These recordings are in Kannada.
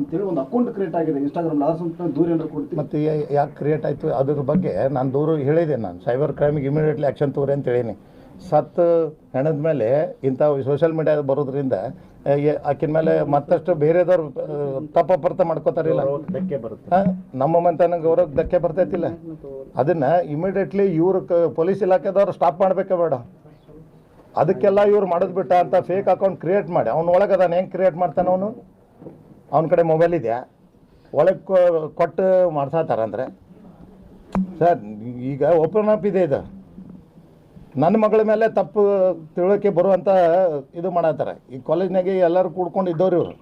ಅಂತೇಳಿ ಒಂದು ಅಕೌಂಟ್ ಕ್ರಿಯೇಟ್ ಆಗಿದೆ ಇನ್ಸ್ಟಾಗ್ರಾಮ್ ಅದ್ರ ಸಂಬಂಧ ದೂರ ಏನಾದ್ರು ಕೊಡ್ತೀವಿ ಮತ್ತು ಯಾಕೆ ಕ್ರಿಯೇಟ್ ಆಯಿತು? ಅದ್ರ ಬಗ್ಗೆ ನಾನು ದೂರ ಹೇಳಿದೆ ನಾನು. ಸೈಬರ್ ಕ್ರೈಮಿಗೆ ಇಮಿಡಿಯೇಟ್ಲಿ ಆ್ಯಕ್ಷನ್ ತಗೋರಿ ಅಂತ ಹೇಳೀನಿ. ಸತ್ತು ಹೆಣದ ಮೇಲೆ ಇಂಥ ಸೋಷಿಯಲ್ ಮೀಡಿಯಾ ಬರೋದ್ರಿಂದ ಆಕಿನ ಮೇಲೆ ಮತ್ತಷ್ಟು ಬೇರೆದವ್ರು ತಪ್ಪ ಅಪಾರ್ಥ ಮಾಡ್ಕೋತಾರಿಲ್ಲ ಧಕ್ಕೆ ಬರುತ್ತೆ. ನಮ್ಮ ಮಂತನ ಗೌರವಕ್ಕೆ ಧಕ್ಕೆ ಬರ್ತೈತಿಲ್ಲ? ಅದನ್ನ ಇಮಿಡಿಯೇಟ್ಲಿ ಇವ್ರ ಕ ಪೊಲೀಸ್ ಇಲಾಖೆದವ್ರು ಸ್ಟಾಪ್ ಮಾಡಬೇಕ ಬೇಡ. ಅದಕ್ಕೆಲ್ಲ ಇವ್ರು ಮಾಡೋದು ಬಿಟ್ಟ ಅಂತ ಫೇಕ್ ಅಕೌಂಟ್ ಕ್ರಿಯೇಟ್ ಮಾಡಿ. ಅವ್ನ ಒಳಗೆ ಅದಾನ ಹೆಂಗೆ ಕ್ರಿಯೇಟ್ ಮಾಡ್ತಾನೆ ಅವನು? ಅವನ ಕಡೆ ಮೊಬೈಲ್ ಇದೆಯಾ ಒಳಗೆ ಕೊಟ್ಟು ಅಂದರೆ? ಸರ್, ಈಗ ಓಪನ್ ಅಪ್ ಇದೆ ಇದು. ನನ್ನ ಮಗಳ ಮೇಲೆ ತಪ್ಪು ತಿಳುವಳಿಕೆ ಬರುವಂಥ ಇದು ಮಾಡತ್ತಾರ ಈ ಕಾಲೇಜ್ನಾಗೆ ಎಲ್ಲರೂ ಕೂಡ್ಕೊಂಡು ಇದ್ದವ್ರು ಇವರು.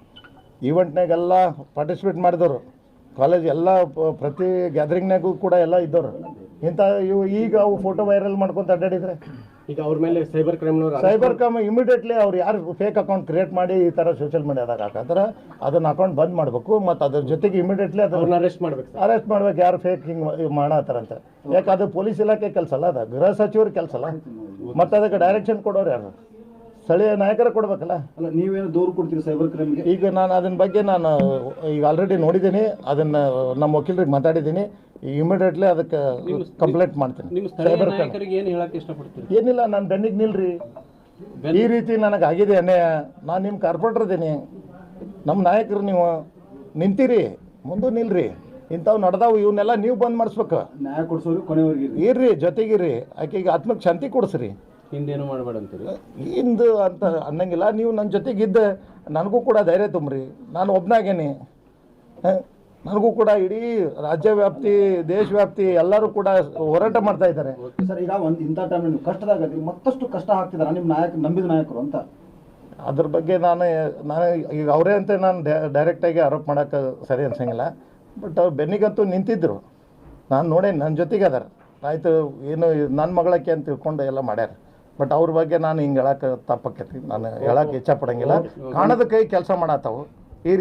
ಈವೆಂಟ್ನಾಗೆಲ್ಲ ಪಾರ್ಟಿಸಿಪೇಟ್ ಮಾಡಿದವರು. ಕಾಲೇಜ್ ಎಲ್ಲ ಪ್ರತಿ ಗ್ಯಾದರಿಂಗ್ನಾಗೂ ಕೂಡ ಎಲ್ಲ ಇದ್ದವರು. ಇಂಥ ಇವು ಈಗ ಅವು ಫೋಟೋ ವೈರಲ್ ಮಾಡ್ಕೊಂತ ಅಡ್ಡಾಡಿದ್ರೆ? ಈಗ ಅವ್ರ ಮೇಲೆ ಸೈಬರ್ ಕ್ರೈಮ್ನವ್ರು ಸೈಬರ್ ಕ್ರೈಮ್ ಇಮಿಡಿಯೇಟ್ಲಿ ಅವ್ರು ಯಾರು ಫೇಕ್ ಅಕೌಂಟ್ ಕ್ರಿಯೇಟ್ ಮಾಡಿ ಈ ಥರ ಸೋಷಿಯಲ್ ಮೀಡಿಯಾದಾಗ ಹಾಕತ್ತಾರ ಅದನ್ನ ಅಕೌಂಟ್ ಬಂದ್ ಮಾಡಬೇಕು ಮತ್ತು ಅದ್ರ ಜೊತೆಗೆ ಇಮಿಡಿಯೇಟ್ಲಿ ಅದನ್ನ ಅರೆಸ್ಟ್ ಮಾಡ್ಬೇಕು ಸರ್ ಅರೆಸ್ಟ್ ಮಾಡ್ಬೇಕು ಯಾರು ಫೇಕ್ ಹಿಂಗೆ ಮಾಡತ್ತಾರಂತ ಯಾಕೆ ಅದು ಪೊಲೀಸ್ ಇಲಾಖೆ ಕೆಲಸ ಅಲ್ಲ ಅದು? ಗೃಹ ಸಚಿವರ ಕೆಲಸ ಅಲ್ಲ. ಮತ್ತು ಅದಕ್ಕೆ ಡೈರೆಕ್ಷನ್ ಕೊಡೋರು ಯಾರು? ಸ್ಥಳೀಯ ನಾಯಕರ ಕೊಡ್ಬೇಕಲ್ಲ? ಅಲ್ಲ ನೀವೇನು ದೂರು ಕೊಡ್ತೀರಿ ಸೈಬರ್ ಕ್ರೈಮ್ಗೆ ಈಗ ನಾನು ಅದನ್ನ ಬಗ್ಗೆ ನಾನು ಈಗ ಆಲ್ರೆಡಿ ನೋಡಿದ್ದೀನಿ. ಅದನ್ನು ನಮ್ಮ ವಕೀಲರಿಗೆ ಮಾತಾಡಿದ್ದೀನಿ. ಇಮಿಡಿಯೇಟ್ಲಿ ಅದಕ್ಕೆ ಕಂಪ್ಲೇಂಟ್ ಮಾಡ್ತೀನಿ. ನಿಮ್ಮ ಸ್ಥಳೀಯ ಸೈಬರ್ ನಾಯಕರಿಗೆ ಏನು ಹೇಳಕ್ಕೆ ಇಷ್ಟಪಡ್ತೀರಿ? ಏನಿಲ್ಲ ನಾನು ಬೆನ್ನಿಗೆ ನಿಲ್ರಿ. ಈ ರೀತಿ ನನಗೆ ಆಗಿದೆ ಅನ್ಯಾಯ. ನಾನು ನಿಮ್ಮ ಕಾರ್ಪೊರೇಟರ್ ಇದ್ದೀನಿ ನಮ್ಮ ನಾಯಕರು ನೀವು ನಿಂತೀರಿ ಮುಂದೆ ನಿಲ್ರಿ. ಇಂಥವು ನಡೆದಾವು ಇವನ್ನೆಲ್ಲ ನೀವು ಬಂದ್ ಮಾಡಿಸ್ಬೇಕು. ನ್ಯಾಯ ಕೊಡಿಸೋರು ಕೊನೆವರೆಗೆ ಇರಿ. ಇರ್ರಿ ಜೊತೆಗಿರ್ರಿ ಆಕೆಗೆ ಆತ್ಮಕ್ಕೆ ಶಾಂತಿ ಕೊಡಿಸ್ರಿ. ಹಿಂದೇನು ಮಾಡಬೇಡ ಅಂತೀರಿ ಇಂದು ಅಂತ ಅನ್ನಂಗಿಲ್ಲ. ನೀವು ನನ್ನ ಜೊತೆಗಿದ್ದ ನನಗೂ ಕೂಡ ಧೈರ್ಯ ತುಂಬ್ರಿ. ನಾನು ಒಬ್ಬನಾಗೇನಿ ನನಗೂ ಕೂಡ ಇಡೀ ರಾಜ್ಯ ವ್ಯಾಪ್ತಿ ದೇಶ ವ್ಯಾಪ್ತಿ ಎಲ್ಲರೂ ಕೂಡ ಹೋರಾಟ ಮಾಡ್ತಾ ಇದ್ದಾರೆ. ಸರ್ ಈಗ ಒಂದು ಇಂಥ ಟೈಮ್ ಕಷ್ಟದಾಗ ಮತ್ತಷ್ಟು ಕಷ್ಟ ಹಾಕ್ತಿದ್ದಾರೆ ನಿಮ್ಮ ನಾಯಕ ನಂಬಿದ ನಾಯಕರು ಅಂತ? ಅದ್ರ ಬಗ್ಗೆ ನಾನು ನಾನು ಈಗ ಅವರೇ ಅಂತ ನಾನು ಡೈರೆಕ್ಟಾಗಿ ಆರೋಪ ಮಾಡೋಕ್ಕೆ ಸರಿ ಅನ್ಸಂಗಿಲ್ಲ. ಬಟ್ ಅವ್ರು ಬೆನ್ನಿಗಂತೂ ನಿಂತಿದ್ದರು ನಾನು ನೋಡೇನಿ ನನ್ನ ಜೊತೆಗೆ ಅದಾರ. ಆಯಿತು ಏನು ನನ್ನ ಮಗಳಕ್ಕೆ ಅಂತ ತಿಳ್ಕೊಂಡು ಎಲ್ಲ ಮಾಡ್ಯಾರ. ಬಟ್ ಅವ್ರ ಬಗ್ಗೆ ನಾನು ಹಿಂಗೆ ಹೇಳಕ್ಕೆ ತಪ್ಪಕ್ಕೆ ನಾನು ಹೇಳಕ್ಕೆ ಇಚ್ಛಪಡಂಗಿಲ್ಲ ಕಾಣದ ಕೈ ಕೆಲಸ ಮಾಡತ್ತವು ಈ ರೀತಿ